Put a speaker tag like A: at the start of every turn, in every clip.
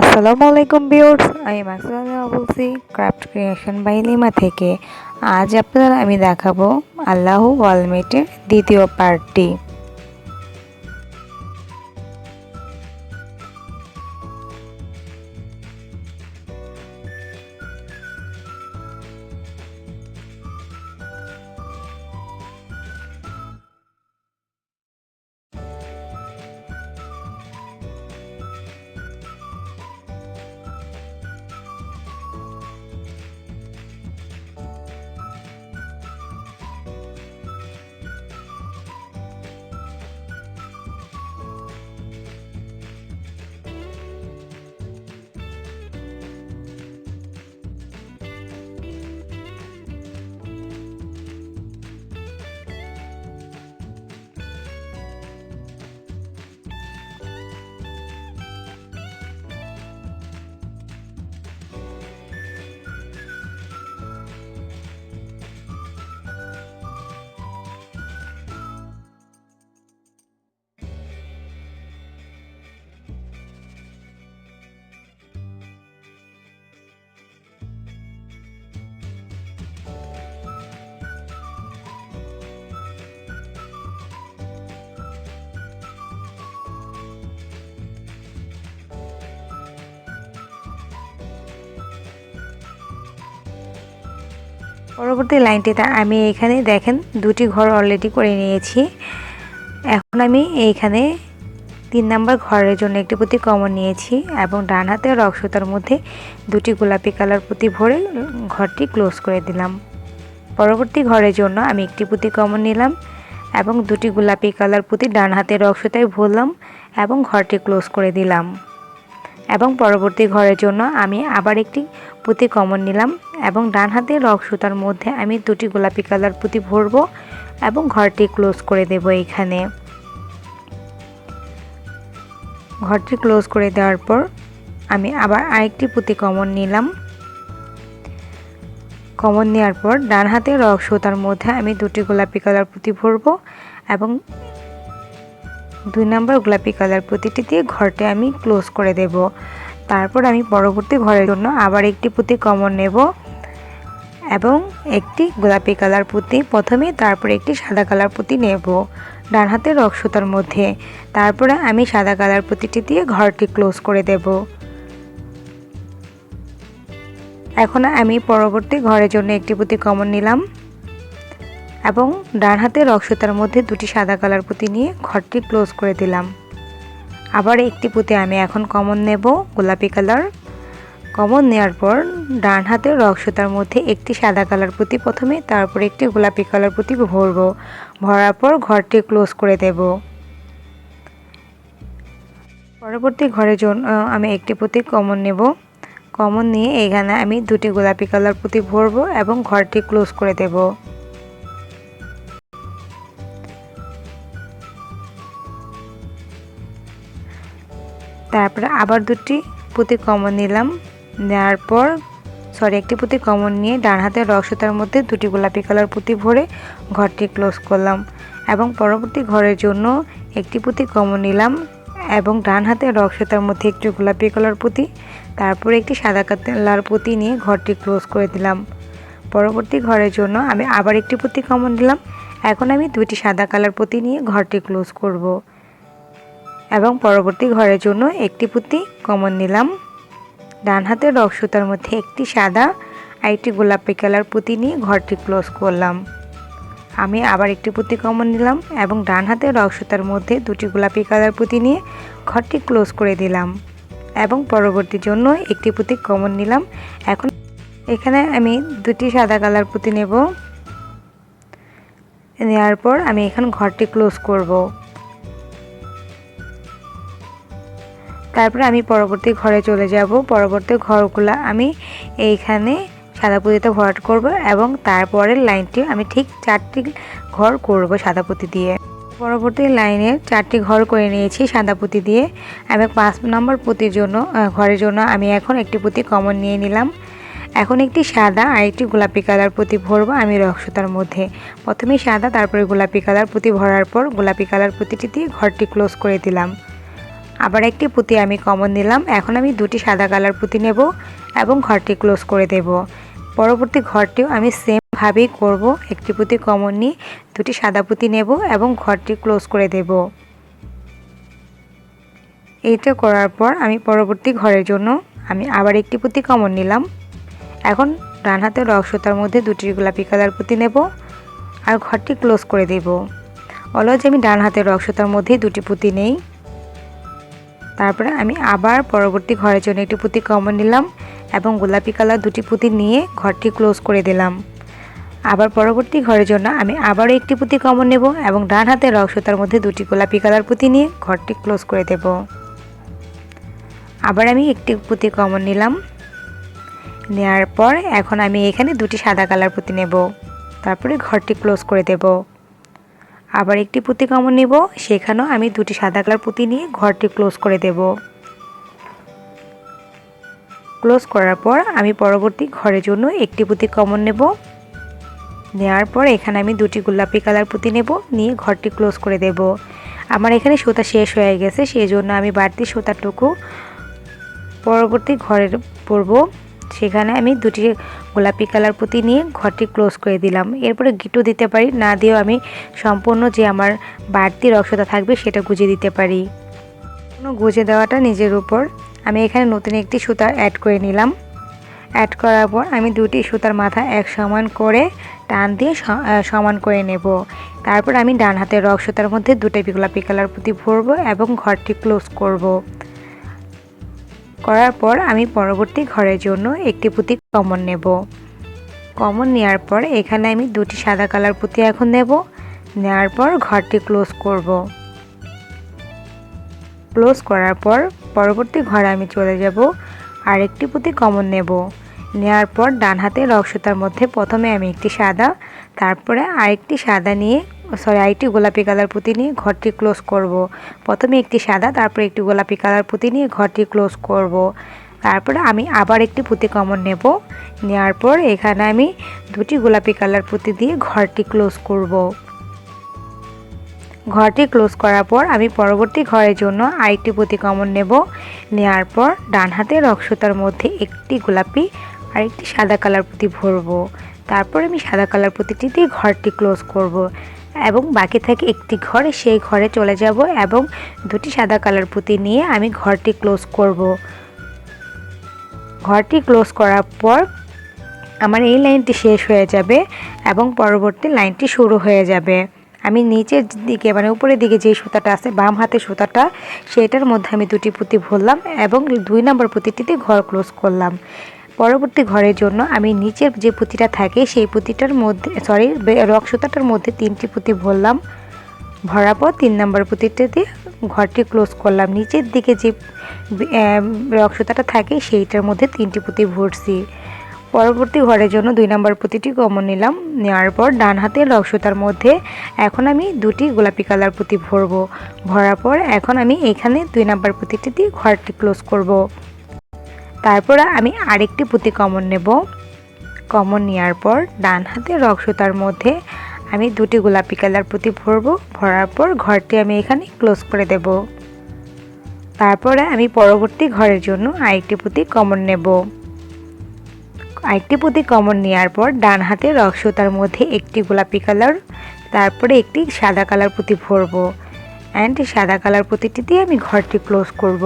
A: আসসালামু আলাইকুম ভিউয়ার্স, আমি মাসুদা বলছি, ক্রাফট ক্রিয়েশন বাই লিমা থেকে। আজ আপনারা আমি দেখাবো আল্লাহ ওয়ালমেটের দ্বিতীয় পার্টটি। পরবর্তী লাইনটিতে আমি এখানে দেখেন, দুটি ঘর অলরেডি করে নিয়েছি। এখন আমি এইখানে তিন নাম্বার ঘরের জন্য একটি পুঁতি কমন নিয়েছি এবং ডান হাতে রক্সতার মধ্যে দুটি গোলাপি কালার পুঁতি ভরে ঘরটি ক্লোজ করে দিলাম। পরবর্তী ঘরের জন্য আমি একটি পুঁতি কমন নিলাম এবং দুটি গোলাপি কালার পুঁতি ডান হাতে রক্সতায় ভরলাম এবং ঘরটি ক্লোজ করে দিলাম। এবং পরবর্তী ঘরের জন্য আমি আবার একটি পুঁতি কমন নিলাম এবং ডান হাতে রক সুতার মধ্যে আমি দুটি গোলাপি কালার পুঁতি ভরবো এবং ঘরটি ক্লোজ করে দেব এখানে। ঘরটি ক্লোজ করে দেওয়ার পর আমি আবার আরেকটি পুঁতি কমন নিলাম। কমন নেওয়ার পর ডান হাতে রক সুতার মধ্যে আমি দুটি গোলাপি কালার পুঁতি ভরবো এবং দুই নম্বর গোলাপি কালার প্রতিটি দিয়ে ঘরটি আমি ক্লোজ করে দেব। তারপর আমি পরবর্তী ঘরের জন্য আবার একটি পুঁতি কমন নেব। এবং একটি গোলাপি কালার পুঁতি, প্রথমে তারপরে একটি সাদা কালার পুঁতি নেব ডান হাতের রক্সতার মধ্যে। তারপরে আমি সাদা কালার পুঁতিটি দিয়ে ঘরটি ক্লোজ করে দেব। এখন আমি পরবর্তী ঘরের জন্য একটি পুঁতি কমন নিলাম এবং ডান হাতে রক্সতার মধ্যে দুটি সাদা কালার পুঁতি নিয়ে ঘরটি ক্লোজ করে দিলাম। আবার একটি পুঁতি আমি এখন কমন নেব গোলাপি কালার কমন নেওয়ার পর ডান হাতে রক্সতার মধ্যে একটি সাদা কালার পুঁতি প্রথমে, তারপর একটি গোলাপি কালার পুঁতি ভরব। ভরার পর ঘরটি ক্লোজ করে দেব। পরবর্তী ঘরের জন্য আমি একটি পুঁতি কমন নেব। কমন নিয়ে এখানে আমি দুটি গোলাপি কালার পুঁতি ভরবো এবং ঘরটি ক্লোজ করে দেবো। তারপরে আবার দুটি পুঁতি কমন নিলাম। নেওয়ার পর সরি, একটি পুঁতি কমন নিয়ে ডান হাতের রসতার মধ্যে দুটি গোলাপি কালার পুঁতি ভরে ঘরটি ক্লোজ করলাম এবং পরবর্তী ঘরের জন্য একটি পুঁতি কমন নিলাম এবং ডান হাতের রক্সতার মধ্যে একটি গোলাপি কালার পুঁতি, তারপরে একটি সাদা কালার পুঁতি নিয়ে ঘরটি ক্লোজ করে দিলাম। পরবর্তী ঘরের জন্য আমি আবার একটি পুঁতি কমন নিলাম। এখন আমি দুটি সাদা কালার পুঁতি নিয়ে ঘরটি ক্লোজ করব এবং পরবর্তী ঘরের জন্য একটি পুঁতি কমন নিলাম। ডান হাতের রক সুতার মধ্যে একটি সাদা, আর একটি গোলাপি কালার পুঁতি নিয়ে ঘরটি ক্লোজ করলাম। আমি আবার একটি পুঁতি কমন নিলাম এবং ডান হাতের রক সুতার মধ্যে দুটি গোলাপি কালার পুঁতি নিয়ে ঘরটি ক্লোজ করে দিলাম এবং পরবর্তী জন্য একটি পুঁতি কমন নিলাম। এখন এখানে আমি দুটি সাদা কালার পুঁতি নেব। নেওয়ার পর আমি এখন ঘরটি ক্লোজ করব। তারপরে আমি পরবর্তী ঘরে চলে যাব। পরবর্তী ঘরগুলো আমি এইখানে সাদা পুঁতিতে ভরাট করব এবং তারপরের লাইনটি আমি ঠিক চারটি ঘর করব সাদা পুঁতি দিয়ে। পরবর্তী লাইনে চারটি ঘর করে নিয়েছি সাদা পুঁতি দিয়ে। এবং পাঁচ নম্বর পুঁতির জন্য ঘরের জন্য আমি এখন একটি পুঁতি কমন নিয়ে নিলাম। এখন একটি সাদা আর একটি গোলাপি কালার পুঁতি ভরবো আমি রক্সতার মধ্যে। প্রথমে সাদা, তারপরে গোলাপি কালার পুঁতি ভরার পর গোলাপি কালার পুঁতিটি দিয়ে ঘরটি ক্লোজ করে দিলাম। আবার একটি পুঁতি আমি কমন নিলাম। এখন আমি দুটি সাদা কালার পুঁতি নেব এবং ঘরটি ক্লোজ করে দেব। পরবর্তী ঘরটিও আমি সেমভাবেই করব। একটি পুঁতি কমন নিয়ে দুটি সাদা পুঁতি নেব এবং ঘরটি ক্লোজ করে দেব। এইটা করার পর আমি পরবর্তী ঘরের জন্য আমি আবার একটি পুঁতি কমন নিলাম। এখন ডান হাতে রক্সতার মধ্যে দুটি গোলাপি কালার পুঁতি নেব আর ঘরটি ক্লোজ করে দেব। অলজ আমি ডান হাতের রক্সতার মধ্যেই দুটি পুঁতি নেই। তারপরে আমি আবার পরবর্তী ঘরের জন্য একটি পুঁতি কমন নিলাম এবং গোলাপি কালার দুটি পুঁতি নিয়ে ঘরটি ক্লোজ করে দিলাম। আবার পরবর্তী ঘরের জন্য আমি আবারও একটি পুঁতি কমন নেব এবং ডান হাতের রক্সতার মধ্যে দুটি গোলাপি কালার পুঁতি নিয়ে ঘরটি ক্লোজ করে দেব। আবার আমি একটি পুঁতি কমন নিলাম। নেওয়ার পর এখন আমি এখানে দুটি সাদা কালার পুঁতি নেব। তারপরে ঘরটি ক্লোজ করে দেব। আবার একটি পুঁতি কমন নেব, সেখানেও আমি দুটি সাদা কালার পুঁতি নিয়ে ঘরটি ক্লোজ করে দেব। ক্লোজ করার পর আমি পরবর্তী ঘরের জন্য একটি পুঁতি কমন নেব। নেওয়ার পর এখানে আমি দুটি গোলাপি কালার পুঁতি নেব, নিয়ে ঘরটি ক্লোজ করে দেব। আমার এখানে সুতা শেষ হয়ে গেছে সেই জন্য আমি বাড়তি সুতাটুকু পরবর্তী ঘরের পরব। সেখানে আমি দুটি গোলাপি কালার পুঁতি নিয়ে ঘরটি ক্লোজ করে দিলাম। এরপরে গিটু দিতে পারি, না দিয়েও আমি সম্পূর্ণ যে আমার বাড়তি রক্সতা থাকবে সেটা গুজে দিতে পারি। কোনো গুজে দেওয়াটা নিজের উপর। আমি এখানে নতুন একটি সুতা অ্যাড করে নিলাম। অ্যাড করার পর আমি দুটি সুতার মাথা এক সমান করে টান দিয়ে সমান করে নেব। তারপর আমি ডান হাতের রক সুতার মধ্যে দুটো গোলাপি কালার পুঁতি ভরবো এবং ঘরটি ক্লোজ করব। করার পর আমি পরবর্তী ঘরের জন্য একটি পুঁতি কমন নেব। কমন নেওয়ার পর এখানে আমি দুটি সাদা কালার পুঁতি এখন নেব। নেওয়ার পর ঘরটি ক্লোজ করব। ক্লোজ করার পর পরবর্তী ঘরে আমি চলে যাব। আর একটি পুঁতি কমন নেব। নেওয়ার পর ডান হাতে রক্সতার মধ্যে প্রথমে আমি একটি সাদা তারপরে আরেকটি সাদা নিয়ে সরি আরেকটি গোলাপি কালার পুঁতি নিয়ে ঘরটি ক্লোজ করব। প্রথমে একটি সাদা, তারপরে একটি গোলাপি কালার পুঁতি নিয়ে ঘরটি ক্লোজ করব। তারপরে আমি আবার একটি পুঁতি কমন নেব নেওয়ার পর এখানে আমি দুটি গোলাপি কালার পুঁতি দিয়ে ঘরটি ক্লোজ করব। ঘরটি ক্লোজ করার পর আমি পরবর্তী ঘরের জন্য আরেকটি পুঁতি কমন নেব নেওয়ার পর ডান হাতে রক্সতার মধ্যে একটি গোলাপি আর একটি সাদা কালার পুঁতি ভরবো তারপর আমি সাদা কালার প্রতিটি দিয়ে ঘরটি ক্লোজ করব। এবং বাকি থাকে একটি ঘরে সেই ঘরে চলে যাব এবং দুটি সাদা কালার পুঁতি নিয়ে আমি ঘরটি ক্লোজ করব। ঘরটি ক্লোজ করার পর আমার এই লাইনটি শেষ হয়ে যাবে এবং পরবর্তী লাইনটি শুরু হয়ে যাবে আমি নিচের দিকে মানে উপরের দিকে যে সুতাটা আছে, বাম হাতে সুতাটা, সেটার মধ্যে আমি দুটি পুঁতি ভরলাম এবং দুই নম্বর পুঁতিটিতে ঘর ক্লোজ করলাম পরবর্তী ঘরের জন্য আমি নিচের যে পুঁতিটা থাকে, সেই পুঁতিটার মধ্যে সরি রক সুতাটার মধ্যে তিনটি পুঁতি ভরলাম। ভরার পর তিন নম্বর পুঁতিটা দিয়ে ঘরটি ক্লোজ করলাম। নিচের দিকে যে রক সুতাটা থাকে, সেইটার মধ্যে তিনটি পুঁতি ভরছি। পরবর্তী ঘরের জন্য দুই নম্বর পুঁতিটি কমন নিলাম। নেওয়ার পর ডান হাতে রক্সতার মধ্যে এখন আমি দুটি গোলাপি কালার পুঁতি ভরবো। ভরার পর এখন আমি এখানে দুই নম্বর পুঁতিটি দিয়ে ঘরটি ক্লোজ করব। তারপর আমি আরেকটি পুঁতি কমন নেব। কমন নেওয়ার পর ডান হাতে রক্সতার মধ্যে আমি দুটি গোলাপি কালার পুঁতি ভরবো। ভরার পর ঘরটি আমি এখানে ক্লোজ করে দেব। তারপরে আমি পরবর্তী ঘরের জন্য আরেকটি পুঁতি কমন নেব। আরেকটি পুঁতি কমন নেওয়ার পর ডান হাতে রক্সতার মধ্যে একটি গোলাপি কালার, তারপরে একটি সাদা কালার পুঁতি ভরবো। অ্যান্ড সাদা কালার পুঁতিটি দিয়ে আমি ঘরটি ক্লোজ করব।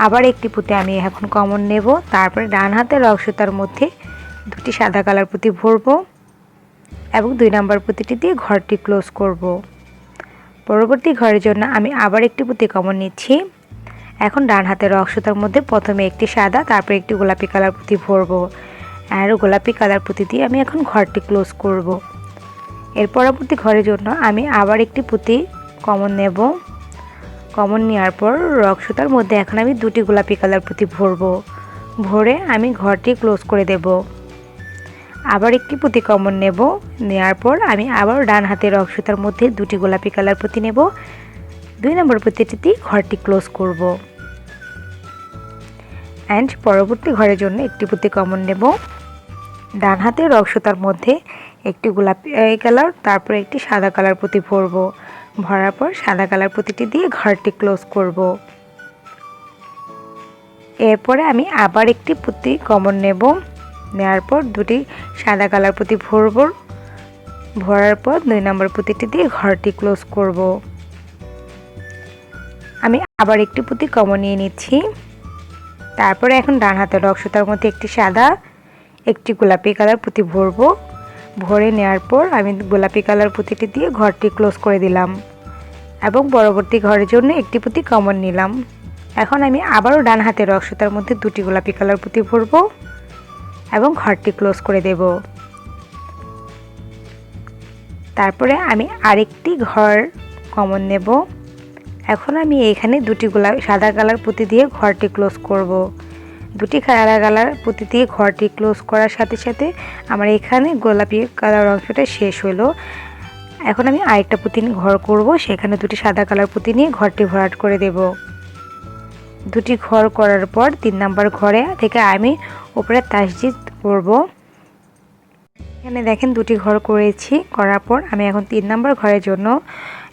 A: আবার একটি পুঁতে আমি এখন কমন নেব তারপরে ডান হাতে রক্সতার মধ্যে দুটি সাদা কালার পুঁতি ভরবো এবং দুই নম্বর পুঁতিটি দিয়ে ঘরটি ক্লোজ করব। পরবর্তী ঘরের জন্য আমি আবার একটি পুঁতি কমন নিচ্ছি এখন ডান হাতের রক্সতার মধ্যে প্রথমে একটি সাদা, তারপর একটি গোলাপি কালার পুঁতি ভরবো আর গোলাপি কালার পুঁতি দিয়ে আমি এখন ঘরটি ক্লোজ করব। এর পরবর্তী ঘরের জন্য আমি আবার একটি পুঁতি কমন নেব কমন নেওয়ার পর রক্সতার মধ্যে এখন আমি দুটি গোলাপি কালার পুঁতি ভরবো। ভরে আমি ঘরটি ক্লোজ করে দেব। আবার একটি পুঁতি কমন নেব। নেওয়ার পর আমি আবার ডান হাতের সুতার মধ্যে দুটি গোলাপি কালার পুঁতি নেব। দুই নম্বর পুঁতিটিতে ঘরটি ক্লোজ করব। অ্যান্ড পরবর্তী ঘরের জন্য একটি পুঁতি কমন নেব। ডান হাতে রক সুতার মধ্যে একটি গোলাপি কালার, তারপর একটি সাদা কালার পুঁতি ভরবো। ভরার পর সাদা কালার পুঁতিটি দিয়ে ঘরটি ক্লোজ করব। এরপরে আমি আবার একটি পুঁতি কমন নেব। নেওয়ার পর দুটি সাদা কালার পুঁতি ভরব। ভরার পর দুই নম্বর পুঁতিটি দিয়ে ঘরটি ক্লোজ করব। আমি আবার একটি পুঁতি কমন নিয়ে নিচ্ছি। তারপরে এখন ডান হাতের রক্সতার মধ্যে একটি সাদা, একটি গোলাপি কালার পুঁতি ভরবো। ভরে নেওয়ার পর আমি গোলাপি কালার পুঁতিটি দিয়ে ঘরটি ক্লোজ করে দিলাম এবং পরবর্তী ঘরের জন্য একটি পুঁতি কমন নিলাম। এখন আমি আবারও ডান হাতের রক্সতার মধ্যে দুটি গোলাপি কালার পুঁতি ভরবো এবং ঘরটি ক্লোজ করে দেব। তারপরে আমি আরেকটি ঘর কমন নেব। এখন আমি এখানে দুটি গোলাপ সাদা কালার পুঁতি দিয়ে ঘরটি ক্লোজ করব। দুটি কালার কালার পুঁতি দিয়ে ঘরটি ক্লোজ করার সাথে সাথে আমার এখানে গোলাপি কালার অংশটা শেষ হলো। এখন আমি আরেকটা পুঁতি ঘর করব, সেখানে দুটি সাদা কালার পুঁতি নিয়ে ঘরটি ভরাট করে দেব। দুটি ঘর করার পর তিন নাম্বার ঘরে থেকে আমি উপরে তাসজিদ করব এখানে দেখেন দুটি ঘর করেছি, করার পর আমি এখন তিন নম্বর ঘরের জন্য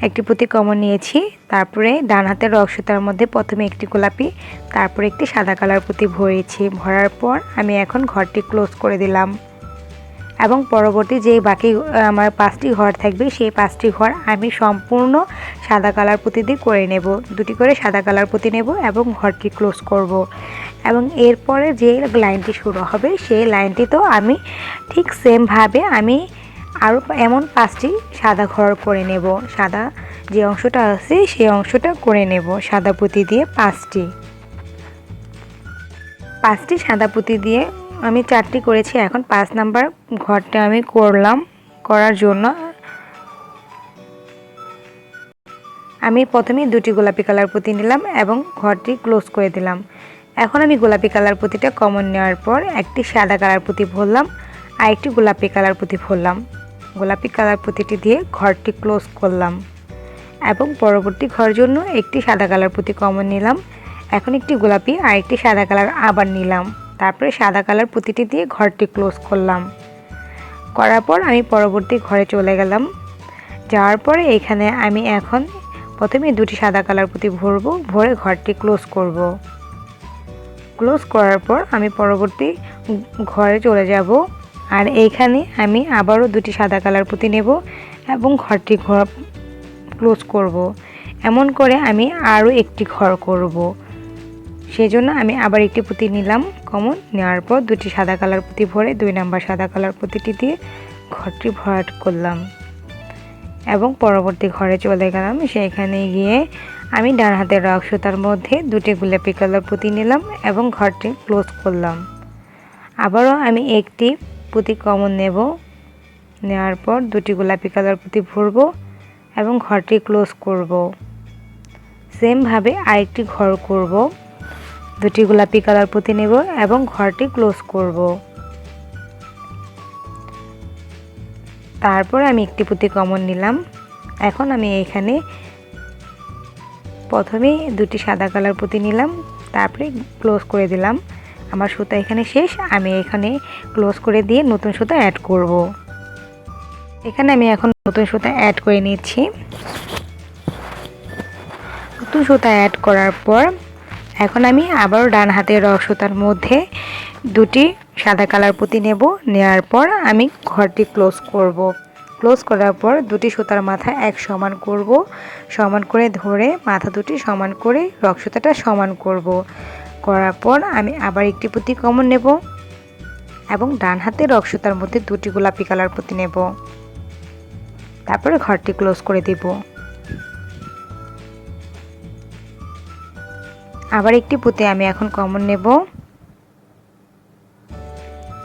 A: একটি কমন নিয়েছি। তারপরে ডান হাতের রক্সতার মধ্যে প্রথমে একটি গোলাপি, তারপরে একটি সাদা কালার পুঁতি ভরেছি। ভরার পর আমি এখন ঘরটি ক্লোজ করে দিলাম। এবং পরবর্তী যে বাকি আমার পাঁচটি ঘর থাকবে, সেই পাঁচটি ঘর আমি সম্পূর্ণ সাদা কালার পুঁতি দিয়ে করে নেব। দুটি করে সাদা কালার পুঁতি নেব এবং ঘরটি ক্লোজ করব। এবং এরপরে যে লাইনটি শুরু হবে, সেই লাইনটি তো আমি ঠিক সেমভাবে আমি আরও এমন পাঁচটি সাদা ঘর করে নেব। সাদা যে অংশটা আছে, সেই অংশটা করে নেব, সাদা পুঁতি দিয়ে পাঁচটি। পাঁচটি সাদা পুঁতি দিয়ে আমি চারটি করেছি। এখন পাঁচ নাম্বার ঘরটা আমি করলাম করার জন্য। আমি প্রথমে দুটি গোলাপি কালার পুঁতি নিলাম এবং ঘরটি ক্লোজ করে দিলাম। এখন আমি গোলাপি কালার পুঁতিটা কমন নেওয়ার পর একটি সাদা কালার পুঁতি ভরলাম আর একটি গোলাপি কালার পুঁতি ভরলাম। গোলাপি কালার পুঁতিটি দিয়ে ঘরটি ক্লোজ করলাম এবং পরবর্তী ঘর জন্য একটি সাদা কালার পুঁতি কমন নিলাম। এখন একটি গোলাপি আর একটি সাদা কালার আবার নিলাম তারপরে সাদা কালার পুঁতিটি দিয়ে ঘরটি ক্লোজ করলাম করার পর আমি পরবর্তী ঘরে চলে গেলাম যাওয়ার পরে এখানে আমি এখন প্রথমে দুটি সাদা কালার পুঁতি ভরবো, ভরে ঘরটি ক্লোজ করব। ক্লোজ করার পর আমি পরবর্তী ঘরে চলে যাব আর এইখানে আমি আবারও দুটি সাদা কালার পুঁতি নেব এবং ঘরটি ঘর ক্লোজ করব। এমন করে আমি আরও একটি ঘর করব। সেজন্য আমি আবার একটি পুঁতি নিলাম কমন। নেওয়ার পর দুটি সাদা কালার পুঁতি ভরে দুই নাম্বার সাদা কালার পুঁতিটি দিয়ে ঘরটি ভরাট করলাম। এবং পরবর্তী ঘরে চলে গেলাম। সেখানে গিয়ে আমি ডান হাতের রক সুতার মধ্যে দুটি গোলাপি কালার পুঁতি নিলাম এবং ঘরটি ক্লোজ করলাম। আবারও আমি একটি পুঁতি কমন নেব। নেওয়ার পর দুটি গোলাপি কালার পুঁতি ভরবো এবং ঘরটি ক্লোজ করব। সেমভাবে আরেকটি ঘর করব। দুটি গোলাপি কালার পুঁতি নেব এবং ঘরটি ক্লোজ করব। তারপর আমি একটি পুঁতি কমন নিলাম। এখন আমি এখানে প্রথমে দুটি সাদা কালার পুঁতি নিলাম, তারপরে ক্লোজ করে দিলাম। আমার সুতা এখানে শেষ, আমি এখানে ক্লোজ করে দিয়ে নতুন সুতা অ্যাড করব। এখানে আমি এখন নতুন সুতা অ্যাড করে নিচ্ছি। নতুন সুতা অ্যাড করার পর এখন আমি আবারও ডান হাতের রক সুতার মধ্যে দুটি সাদা কালার পুঁতি নেব। নেওয়ার পর আমি ঘরটি ক্লোজ করব। ক্লোজ করার পর দুটি সুতার মাথা এক সমান করব। সমান করে ধরে মাথা দুটি সমান করে রক সমান করব। করার পর আমি আবার একটি পুঁতি কমন নেব এবং ডান হাতে রক মধ্যে দুটি গোলাপি কালার পুঁতি নেব। তারপরে ঘরটি ক্লোজ করে দেব। আবার একটি পুঁতে আমি এখন কমন নেব।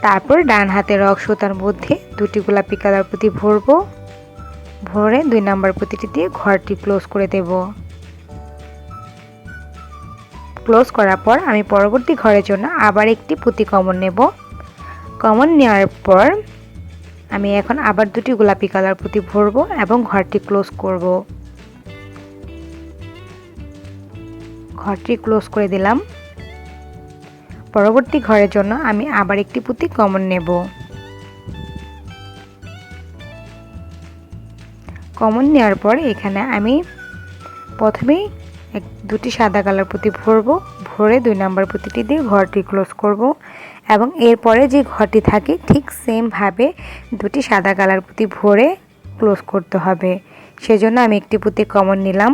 A: তারপর ডান হাতে রক সুতার মধ্যে দুটি গোলাপি কালার পুঁতি ভরব। ভরে দুই নাম্বার পুঁতিটি দিয়ে ঘরটি ক্লোজ করে দেব। ক্লোজ করার পর আমি পরবর্তী ঘরের জন্য আবার একটি পুঁতি কমন নেব। কমন নেওয়ার পর আমি এখন আবার দুটি গোলাপি কালার পুঁতি ভরবো এবং ঘরটি ক্লোজ করব। ঘরটি ক্লোজ করে দিলাম। পরবর্তী ঘরের জন্য আমি আবার একটি পুঁতি কমন নেব। কমন নেওয়ার পর এখানে আমি প্রথমেই এক, দুটি সাদা কালার পুঁতি ভরবো। ভরে দুই নাম্বার পুঁতিটি দিয়ে ঘরটি ক্লোজ করব এবং এরপরে যে ঘরটি থাকে ঠিক সেমভাবে দুটি সাদা কালার পুঁতি ভরে ক্লোজ করতে হবে। সেজন্য আমি একটি পুঁতি কমন নিলাম।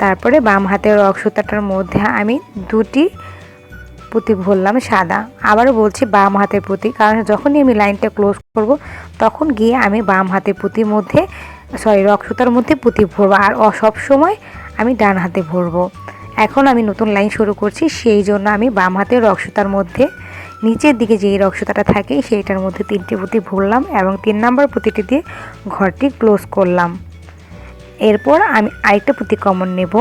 A: তারপরে বাম হাতের রক সুতাটার মধ্যে আমি দুটি পুঁতি ভরলাম সাদা। আবারও বলছি বাম হাতের পুঁতি, কারণ যখনই আমি লাইনটা ক্লোজ করব, তখন গিয়ে আমি বাম হাতের পুঁতির মধ্যে, সরি রক সুতার মধ্যে পুঁতি ভরবো আর সব সময় আমি ডান হাতে ভরবো। এখন আমি নতুন লাইন শুরু করছি, সেই জন্য আমি বাম হাতের রক সুতার মধ্যে, নিচের দিকে যেই রক সুতাটা থাকে, সেইটার মধ্যে তিনটি পুঁতি ভরলাম এবং তিন নম্বর পুঁতিটি দিয়ে ঘরটি ক্লোজ করলাম। এরপর আমি আরেকটা পুঁতি কমন নেব।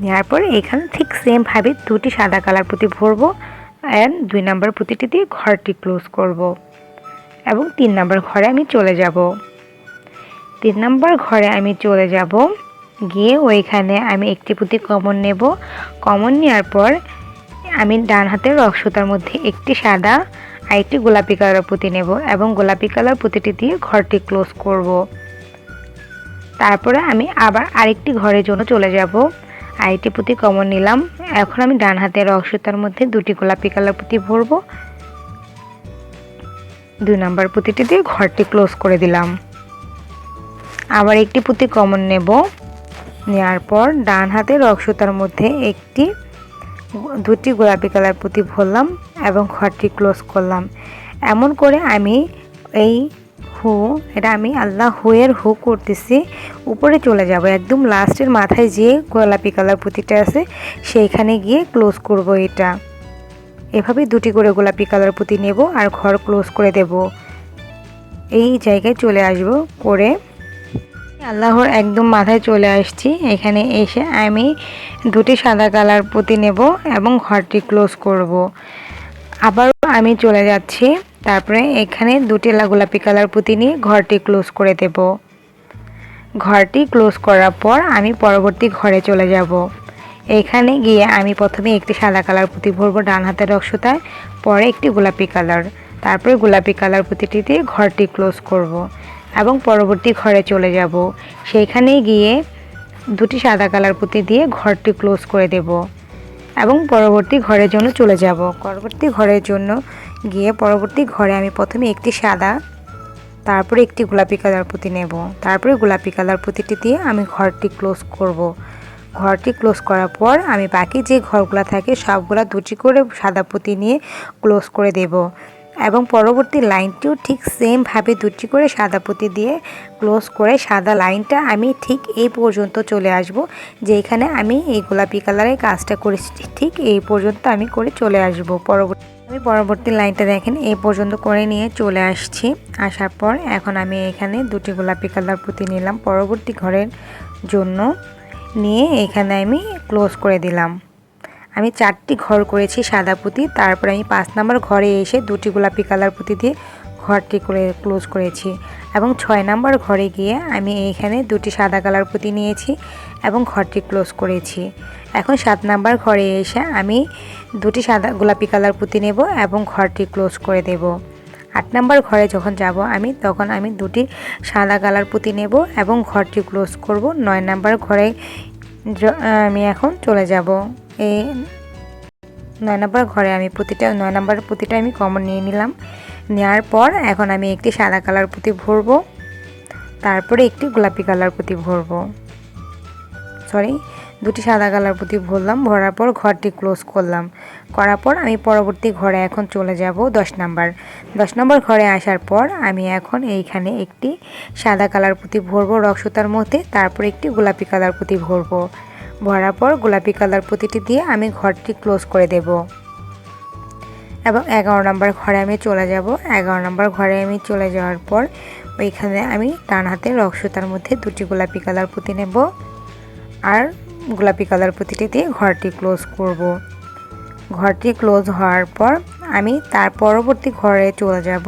A: নেওয়ার পর এখানে ঠিক সেমভাবে দুটি সাদা কালার পুঁতি ভরবো অ্যান্ড দুই নাম্বার পুঁতিটি দিয়ে ঘরটি ক্লোজ করব। এবং তিন নাম্বার ঘরে আমি চলে যাব। তিন নাম্বার ঘরে আমি চলে যাব। গিয়ে ওইখানে আমি একটি পুঁতি কমন নেব। কমন নেওয়ার পর আমি ডান হাতের রক্সতার মধ্যে একটি সাদা আর একটি গোলাপি কালার পুঁতি নেব এবং গোলাপি কালার পুঁতিটি দিয়ে ঘরটি ক্লোজ করব। তারপরে আমি আবার আরেকটি ঘরের জন্য চলে যাব। আরেকটি পুঁতি কমন নিলাম। এখন আমি ডান হাতের রক্সতার মধ্যে দুটি গোলাপি কালার পুঁতি ভরবো। দুই নাম্বার পুঁতিটি দিয়ে ঘরটি ক্লোজ করে দিলাম। আবার একটি পুঁতি কমন নেব। নেওয়ার পর ডান হাতের রক্সতার মধ্যে একটি দুটি গোলাপি কালার পুঁতি ভরলাম এবং ঘরটি ক্লোজ করলাম। এমন করে আমি এই হু এটা আমি আল্লাহ হুয়ের হু করতেছি। উপরে চলে যাব, একদম লাস্টের মাথায় যে গোলাপি কালার পুঁতিটা আছে, সেইখানে গিয়ে ক্লোজ করব এটা। এভাবে দুটি করে গোলাপি কালার পুঁতি নেব আর ঘর ক্লোজ করে দেব। এই জায়গায় চলে আসব করে। আল্লাহর একদম মাথায় চলে আসছি, এখানে এসে আমি দুটি সাদা কালার পুঁতি নেব এবং ঘরটি ক্লোজ করব। আবারও আমি চলে যাচ্ছি। তারপরে এখানে দুটি গোলাপি কালার পুঁতি নিয়ে ঘরটি ক্লোজ করে দেব। ঘরটি ক্লোজ করার পর আমি পরবর্তী ঘরে চলে যাব। এখানে গিয়ে আমি প্রথমে একটি সাদা কালার পুঁতি ভরবো ডান হাতের রক্সতায় পরে একটি গোলাপি কালার। তারপরে গোলাপি কালার পুঁতিটি দিয়ে ঘরটি ক্লোজ করব। এবং পরবর্তী ঘরে চলে যাব। সেইখানে গিয়ে দুটি সাদা কালার পুঁতি দিয়ে ঘরটি ক্লোজ করে দেব এবং পরবর্তী ঘরের জন্য চলে যাব। পরবর্তী ঘরের জন্য গিয়ে পরবর্তী ঘরে আমি প্রথমে একটি সাদা, তারপরে একটি গোলাপি কালার পুঁতি নেব। তারপরে গোলাপি কালার পুঁতিটি দিয়ে আমি ঘরটি ক্লোজ করব। ঘরটি ক্লোজ করার পর আমি বাকি যে ঘরগুলো থাকে সবগুলা দুটি করে সাদা পুঁতি নিয়ে ক্লোজ করে দেব। এবং পরবর্তী লাইনটিও ঠিক সেমভাবে দুটি করে সাদা পুঁতি দিয়ে ক্লোজ করে সাদা লাইনটা আমি ঠিক এই পর্যন্ত চলে আসব, যেখানে আমি এই গোলাপি কালারের কাজটা করেছি, ঠিক এই পর্যন্ত আমি করে চলে আসব। পরবর্তী আমি পরবর্তী লাইনটা দেখেন এই পর্যন্ত করে নিয়ে চলে আসছি। আসার পর এখন আমি এখানে দুটি গোলাপি কালার পুঁতি নিলাম পরবর্তী ঘরের জন্য। নিয়ে এখানে আমি ক্লোজ করে দিলাম। আমি চারটি ঘর করেছি সাদা পুঁতি, তারপরে আমি পাঁচ নাম্বার ঘরে এসে দুটি গোলাপি কালার পুঁতি দিয়ে ঘরটি করে ক্লোজ করেছি এবং ছয় নাম্বার ঘরে গিয়ে আমি এইখানে দুটি সাদা কালার পুঁতি নিয়েছি এবং ঘরটি ক্লোজ করেছি। এখন সাত নাম্বার ঘরে এসে আমি দুটি সাদা গোলাপি কালার পুঁতি নেব এবং ঘরটি ক্লোজ করে দেব। আট নাম্বার ঘরে যখন যাব আমি, তখন আমি দুটি সাদা কালার পুঁতি নেব এবং ঘরটি ক্লোজ করব। নয় নাম্বার ঘরে আমি এখন চলে যাব। এই নয় নম্বর ঘরে আমি পুঁতিটা নয় নম্বর পুঁতিটা আমি কমন নিয়ে নিলাম। নেওয়ার পর এখন আমি একটি সাদা কালার পুঁতি ভরবো, তারপরে একটি গোলাপি কালার পুঁতি ভরবো। সরি দুটি সাদা কালার পুঁতি ভরলাম, ভরার পর ঘরটি ক্লোজ করলাম। করার পর আমি পরবর্তী ঘরে এখন চলে যাব দশ নাম্বার। দশ নম্বর ঘরে আসার পর আমি এখন এইখানে একটি সাদা কালার পুঁতি ভরবো রক্সতার মধ্যে, তারপর একটি গোলাপি কালার পুঁতি ভরবো। ভরার পর গোলাপি কালার পুঁতিটি দিয়ে আমি ঘরটি ক্লোজ করে দেব। এবং এগারো নম্বর ঘরে আমি চলে যাব। এগারো নম্বর ঘরে আমি চলে যাওয়ার পর ওইখানে আমি ডান হাতে রক্সতার মধ্যে দুটি গোলাপি কালার পুঁতি নেব। আর গোলাপি কালার পুঁতিটি দিয়ে ঘরটি ক্লোজ করব। ঘরটি ক্লোজ হওয়ার পর আমি তার পরবর্তী ঘরে চলে যাব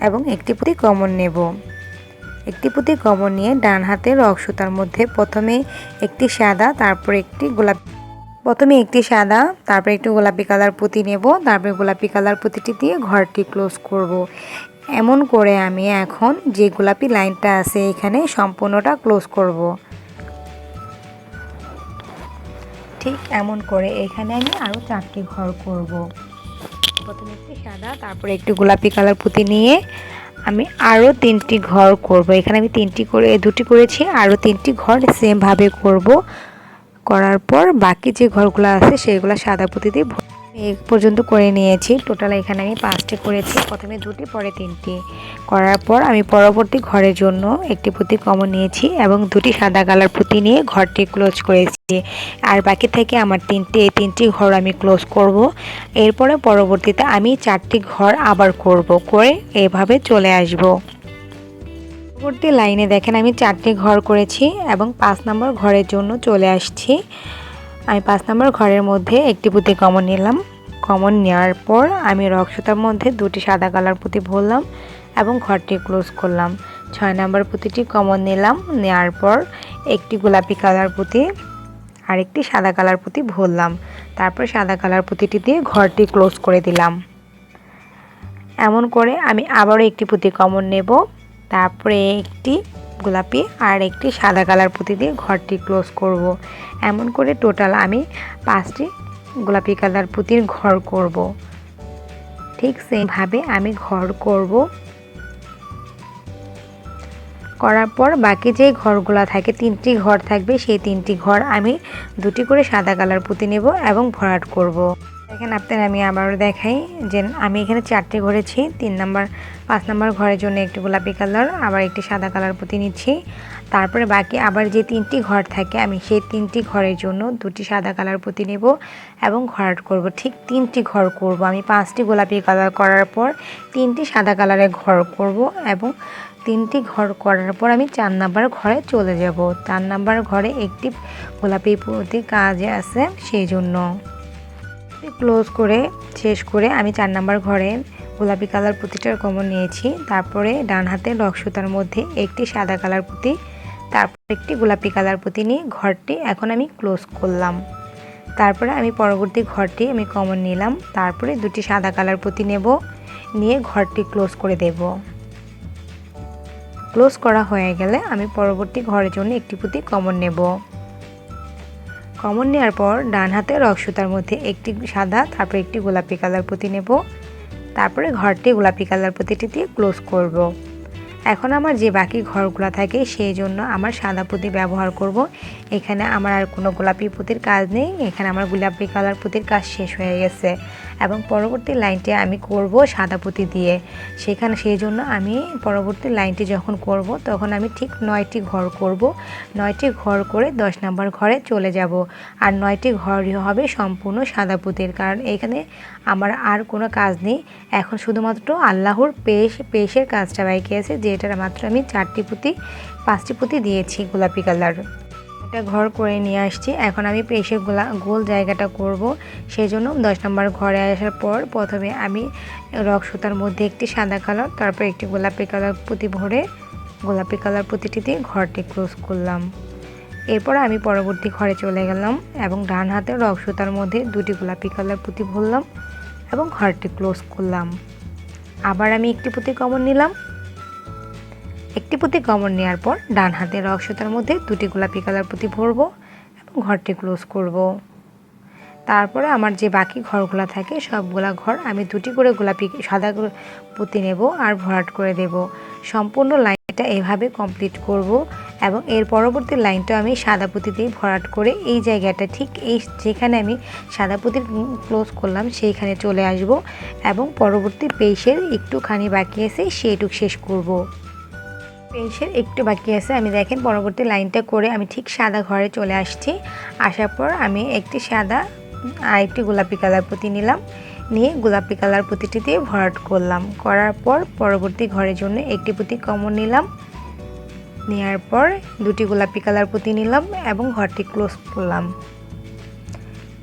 A: এবং একটি পুঁতি কমন নেব একটি পুঁতি কমন নিয়ে ডান হাতের রক্সতার মধ্যে প্রথমে একটি সাদা, তারপর একটি গোলাপি, প্রথমে একটি সাদা, তারপরে একটি গোলাপি কালার পুঁতি নেব, তারপরে গোলাপি কালার পুঁতিটি দিয়ে ঘরটি ক্লোজ করব। এমন করে আমি এখন যে গোলাপি লাইনটা আছে এখানে সম্পূর্ণটা ক্লোজ করব ঠিক এমন করে এখানে আমি আরও চারটি ঘর করব। প্রথমে একটি সাদা, তারপরে একটু গোলাপি কালার পুঁতি নিয়ে আমি আরও তিনটি ঘর করব। এখানে আমি তিনটি করে, দুটি করেছি, আরও তিনটি ঘর সেমভাবে করব। করার পর বাকি যে ঘরগুলো আছে, সেগুলো সাদা পুঁতি দিয়ে এই পর্যন্ত করে নিয়েছি। টোটাল এখানে আমি পাঁচটি করেছি। প্রথমে দুটি, পরে তিনটি। করার পর আমি পরবর্তী ঘরের জন্য একটি পুঁতি কমন নিয়েছি এবং দুটি সাদা কালার পুঁতি নিয়ে ঘরটি ক্লোজ করেছি। আর বাকি থেকে আমার তিনটি, এই তিনটি ঘর আমি ক্লোজ করব। এরপরে পরবর্তীতে আমি চারটি ঘর আবার করব, করে এভাবে চলে আসব। পরবর্তী লাইনে দেখেন আমি চারটি ঘর করেছি এবং পাঁচ নম্বর ঘরের জন্য চলে আসছি। আমি পাঁচ নম্বর ঘরের মধ্যে একটি পুঁতি কমন নিলাম। কমন নেওয়ার পর আমি রক্সতার মধ্যে দুটি সাদা কালার পুঁতি ভরলাম এবং ঘরটি ক্লোজ করলাম। ছয় নম্বর পুঁতিটি কমন নিলাম, নেওয়ার পর একটি গোলাপি কালার পুঁতি আর একটি সাদা কালার পুঁতি ভরলাম। তারপর সাদা কালার পুঁতিটি দিয়ে ঘরটি ক্লোজ করে দিলাম। এমন করে আমি আবারও একটি পুঁতি কমন নেব। তারপরে একটি গোলাপি আর একটি সাদা কালার পুঁতি দিয়ে ঘরটি ক্লোজ করব। এমন করে টোটাল আমি পাঁচটি গোলাপি কালার পুঁতির ঘর করব। ঠিক সেইভাবে আমি ঘর করব করার পর বাকি যে ঘরগুলো থাকে, তিনটি ঘর থাকবে, সেই তিনটি ঘর আমি দুটি করে সাদা কালার পুঁতি নেব এবং ভরাট করব। দেখেন আপনার আমি আবারও দেখাই যে আমি এখানে চারটে ঘরেছি, তিন নাম্বার, পাঁচ নাম্বার ঘরের জন্য একটি গোলাপি কালার, আবার একটি সাদা কালার পুঁতি নিচ্ছি। তারপরে বাকি আবার যে তিনটি ঘর থাকে, আমি সেই তিনটি ঘরের জন্য দুটি সাদা কালার পুঁতি নেব এবং ঘরাট করব। ঠিক তিনটি ঘর করব। আমি পাঁচটি গোলাপি কালার করার পর তিনটি সাদা কালারের ঘর করব এবং তিনটি ঘর করার পর আমি চার নাম্বার ঘরে চলে যাব। চার নাম্বার ঘরে একটি গোলাপি পুঁতি কাজে আছে সেই জন্য। ক্লোজ করে, শেষ করে আমি চার নাম্বার ঘরে গোলাপি কালার পুঁতিটার কমন নিয়েছি। তারপরে ডান হাতে লক্ষ্যতার মধ্যে একটি সাদা কালার পুঁতি, তারপর একটি গোলাপি কালার পুঁতি নিয়ে ঘরটি এখন আমি ক্লোজ করলাম। তারপরে আমি পরবর্তী ঘরটি আমি কমন নিলাম, তারপরে দুটি সাদা কালার পুঁতি নেব, নিয়ে ঘরটি ক্লোজ করে দেব। ক্লোজ করা হয়ে গেলে আমি পরবর্তী ঘরের জন্য একটি পুঁতি কমন নেব। কমন নেওয়ার পর ডান হাতে রক সুতার মধ্যে একটি সাদা, তারপর একটি গোলাপি কালার পুঁতি নেব তারপরে ঘরটি গোলাপি কালার পুঁতিটি দিয়ে ক্লোজ করব। এখন আমার যে বাকি ঘরগুলো থাকে, সেই জন্য আমার সাদা পুঁতি ব্যবহার করব। এখানে আমার আর কোনো গোলাপি পুঁতির কাজ নেই এখানে আমার গোলাপি কালার পুঁতির কাজ শেষ হয়ে গেছে এবং পরবর্তী লাইনটি আমি করব সাদা পুঁতি দিয়ে। সেখানে সেই জন্য আমি পরবর্তী লাইনটি যখন করব, তখন আমি ঠিক নয়টি ঘর করব। নয়টি ঘর করে দশ নম্বর ঘরে চলে যাব। আর নয়টি ঘরই হবে সম্পূর্ণ সাদা পুঁতির। কারণ এখানে আমার আর কোনো কাজ নেই। এখন শুধুমাত্র আল্লাহর পেশ, পেশের কাজটা বাইকে আছে, যেটার মাত্র আমি চারটি পুঁতি, পাঁচটি পুঁতি দিয়েছি গোলাপি কালার। একটা ঘর করে নিয়ে আসছি। এখন আমি পেশে গোলা, গোল জায়গাটা করব। সেই জন্য দশ নম্বর ঘরে আসার পর প্রথমে আমি রক সুতার মধ্যে একটি সাদা কালার, তারপর একটি গোলাপি কালার পুঁতি ভরে গোলাপি কালার পুঁতিটি দিয়ে ঘরটি ক্লোজ করলাম। এরপর আমি পরবর্তী ঘরে চলে গেলাম এবং ডান হাতে রক সুতার মধ্যে দুটি গোলাপি কালার পুঁতি ভরলাম এবং ঘরটি ক্লোজ করলাম। আবার আমি একটি পুঁতি কমন নিলাম। একটি পুঁতি কমন নেওয়ার পর ডান হাতে রক সুতার মধ্যে দুটি গোলাপি কালার পুঁতি ভরবো এবং ঘরটি ক্লোজ করব। তারপরে আমার যে বাকি ঘরগুলো থাকে, সবগুলা ঘর আমি দুটি করে গোলাপি, সাদা পুঁতি নেব আর ভরাট করে দেব সম্পূর্ণ লাইনটা এভাবে কমপ্লিট করব এবং এর পরবর্তী লাইনটা আমি সাদা পুঁতি দিয়ে ভরাট করে এই জায়গাটা ঠিক এই যেখানে আমি সাদা পুঁতির ক্লোজ করলাম সেইখানে চলে আসব এবং পরবর্তী পেশের একটুখানি বাকি আছে সেইটুক শেষ করব। পেশের একটু বাকি আছে। আমি দেখেন পরবর্তী লাইনটা করে আমি ঠিক সাদা ঘরে চলে আসছি। আসার পর আমি একটি সাদা আর একটি গোলাপি কালার পুঁতি নিলাম। নিয়ে গোলাপি কালার পুঁতিটি দিয়ে ভরাট করলাম। করার পর পরবর্তী ঘরের জন্য একটি পুঁতি কমন নিলাম। নেওয়ার পর দুটি গোলাপি কালার পুঁতি নিলাম এবং ঘরটি ক্লোজ করলাম।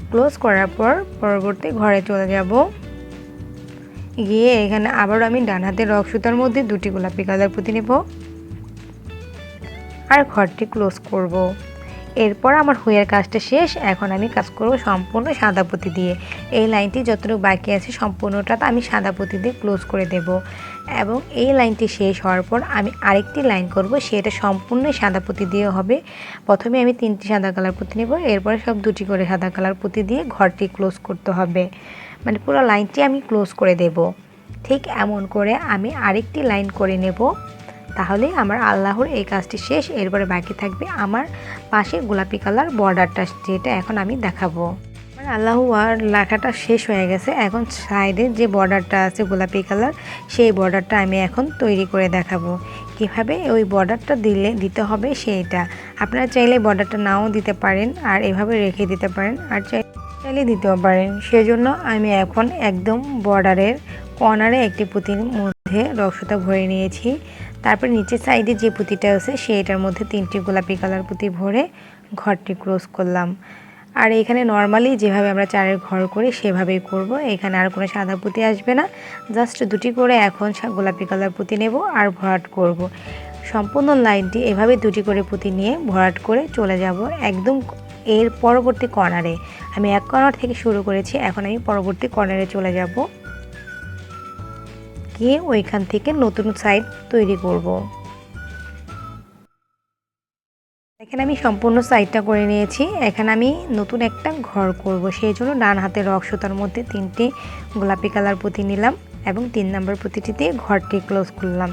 A: ক্লোজ করার পর পরবর্তী ঘরে চলে যাব। গিয়ে এখানে আবার আমি ডান হাতের রক সুতার মধ্যে দুটি গোলাপি কালার পুঁতি নেব। আর ঘরটি ক্লোজ করব। এরপর আমার হুইয়ের কাজটা শেষ। এখন আমি কাজ করব সম্পূর্ণ সাদা পুঁতি দিয়ে। এই লাইনটি যতটুকু বাকি আছে সম্পূর্ণটা আমি সাদা পুঁতি দিয়ে ক্লোজ করে দেব। এবং এই লাইনটি শেষ হওয়ার পর আমি আরেকটি লাইন করব, সেটা সম্পূর্ণ সাদা পুঁতি দিয়ে হবে। প্রথমে আমি তিনটি সাদা কালার পুঁতি নেব, এরপরে সব দুটি করে সাদা কালার পুঁতি দিয়ে ঘরটি ক্লোজ করতে হবে। মানে পুরো লাইনটি আমি ক্লোজ করে দেব। ঠিক এমন করে আমি আরেকটি লাইন করে নেব। তাহলে আমার আল্লাহর এই কাজটি শেষ। এরপরে বাকি থাকবে আমার পাশে গোলাপি কালার বর্ডারটা, যেটা এখন আমি দেখাবো। আল্লাহ আর লেখাটা শেষ হয়ে গেছে। এখন সাইডে যে বর্ডারটা আছে গোলাপি কালার, সেই বর্ডারটা আমি এখন তৈরি করে দেখাবো। কীভাবে ওই বর্ডারটা দিলে, দিতে হবে সেইটা। আপনারা চাইলে বর্ডারটা নাও দিতে পারেন আর এভাবে রেখে দিতে পারেন আর চাইলে দিতেও পারেন। সেজন্য আমি এখন একদম বর্ডারের কর্নারে একটি পুঁতির মধ্যে রক্সতা ভরে নিয়েছি। তারপর নিচের সাইডে যে পুঁতিটা আছে, সেইটার মধ্যে তিনটি গোলাপি কালার পুঁতি ভরে ঘরটি ক্লোজ করলাম। আর এখানে নর্মালি যেভাবে আমরা চারের ঘর করি, সেভাবেই করব। এখানে আর কোনো সাদা পুঁতি আসবে না। জাস্ট দুটি করে এখন গোলাপি কালার পুঁতি নেব আর ভরাট করব। সম্পূর্ণ লাইনটি এভাবে দুটি করে পুঁতি নিয়ে ভরাট করে চলে যাব একদম এর পরবর্তী কর্নারে আমি এক কর্নার থেকে শুরু করেছি, এখন আমি পরবর্তী কর্নারে চলে যাব। গিয়ে ওইখান থেকে নতুন সাইড তৈরি করব। এখানে আমি সম্পূর্ণ সাইডটা করে নিয়েছি। এখানে আমি নতুন একটা ঘর করব। সেই জন্য ডান হাতের রক্সতার মধ্যে তিনটি গোলাপি কালার পুঁতি নিলাম এবং তিন নম্বর পুঁতিটি দিয়ে ঘরটি ক্লোজ করলাম।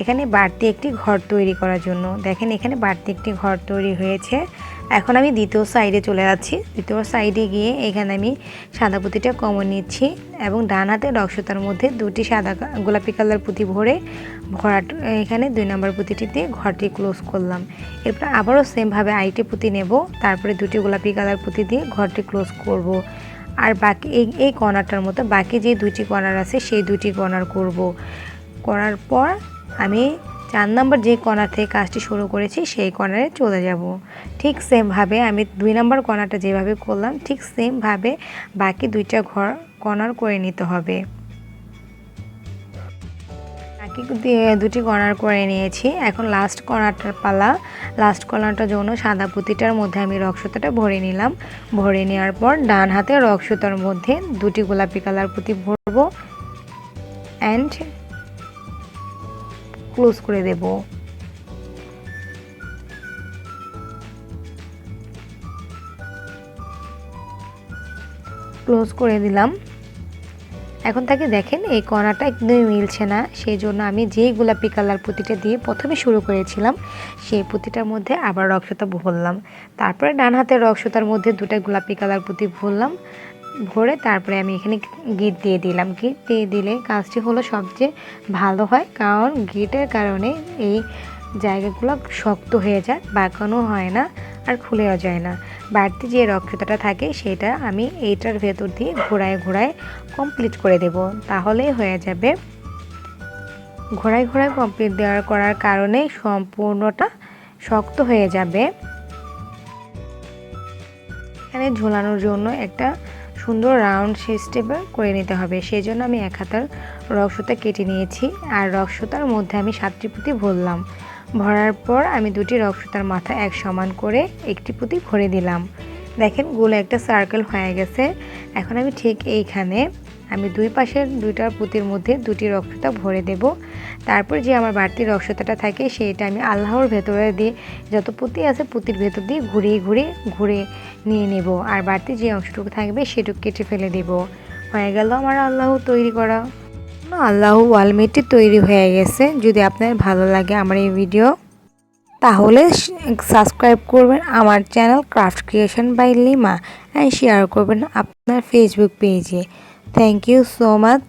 A: এখানে বাড়তি একটি ঘর তৈরি করার জন্য। দেখেন এখানে বাড়তি একটি ঘর তৈরি হয়েছে। এখন আমি দ্বিতীয় সাইডে চলে যাচ্ছি। দ্বিতীয় সাইডে গিয়ে এখানে আমি সাদা পুঁতিটা কমন নিচ্ছি এবং ডান হাতে রক্সতার মধ্যে দুটি সাদা গোলাপি কালার পুঁতি ভরে ভরাট এখানে দুই নম্বর পুঁতিটিতে ঘরটি ক্লোজ করলাম। এরপর আবারও সেমভাবে আইটি পুঁতি নেব, তারপরে দুটি গোলাপি কালার পুঁতি দিয়ে ঘরটি ক্লোজ করব। আর বাকি এই এই কর্নারটার মতো বাকি যে দুটি কর্নার আছে, সেই দুটি কর্নার করব। করার পর আমি চার নম্বর যে কর্নার থেকে কাজটি শুরু করেছি, সেই কর্নারে চলে যাব। ঠিক সেমভাবে আমি দুই নম্বর কর্নারটা যেভাবে করলাম, ঠিক সেমভাবে বাকি দুইটা ঘর কর্নার করে নিতে হবে। বাকি দুটি কর্নার করে নিয়েছি। এখন লাস্ট কর্নারটার পালা লাস্ট কর্নারটার জন্য সাদা পুঁতিটার মধ্যে আমি রক্সতাটা ভরে নিলাম। ভরে নেওয়ার পর ডান হাতে রক্সতার মধ্যে দুটি গোলাপি কালার পুঁতি ভরবো। অ্যান্ড ক্লোজ করে দেব। ক্লোজ করে দিলাম। এখন তাকে দেখেন, এই কণাটা একদমই মিলছে না। সেই জন্য আমি যেই গোলাপি কালার পুঁতিটা দিয়ে প্রথমে শুরু করেছিলাম, সেই পুঁতিটার মধ্যে আবার রক্সতা ভরলাম। তারপরে ডান হাতের রক্সতার মধ্যে দুটা গোলাপি কালার পুঁতি ভরলাম। ভরে তারপরে আমি এখানে গিট দিয়ে দিলাম। গিট দিয়ে দিলে কাজটি হলো সবচেয়ে ভালো হয়, কারণ গিটের কারণে এই জায়গাগুলো শক্ত হয়ে যায়, বাঁকানো হয় না আর খুলেও যায় না। বাড়তি যে রক্ষতাটা থাকে সেটা আমি এইটার ভেতর দিয়ে ঘোরায় ঘোরায় কমপ্লিট করে দেব। তাহলেই হয়ে যাবে। ঘোরায় ঘোরায় কমপ্লিট দেওয়ার করার কারণে সম্পূর্ণটা শক্ত হয়ে যাবে। এখানে ঝোলানোর জন্য একটা সুন্দর রাউন্ড সিস্টেমে করে নিতে হবে। সেই জন্য আমি এক হাতার রক্সতা কেটে নিয়েছি আর রক্সতার মধ্যে আমি সাতটি পুঁতি ভরলাম। ভরার পর আমি দুটি রক্সতার মাথা এক সমান করে একটি পুঁতি ভরে দিলাম। দেখেনগুলো একটা সার্কেল হয়ে গেছে। এখন আমি ঠিক এইখানে আমি দুই পাশের দুইটা পুঁতির মধ্যে দুটি রক্ততা ভরে দেব। তারপর যে আমার বাড়তি রক্ততাটা থাকে সেইটা আমি আল্লাহর ভেতরে দিয়ে যত পুঁতি আছে পুঁতির ভেতর দিয়ে ঘুরিয়ে ঘুরিয়ে ঘুরে নিয়ে নেব। আর বাড়তি যে অংশটুকু থাকবে সেটুকু কেটে ফেলে দেব। হয়ে গেল আমার আল্লাহ তৈরি করা। আল্লাহ ওয়ালমেটটি তৈরি হয়ে গেছে। যদি আপনার ভালো লাগে আমার এই ভিডিও, তাহলে সাবস্ক্রাইব করবেন আমার channel craft creation by Lima. And share করবেন আপনার ফেসবুক পেজে থ্যাংক ইউ সো মাচ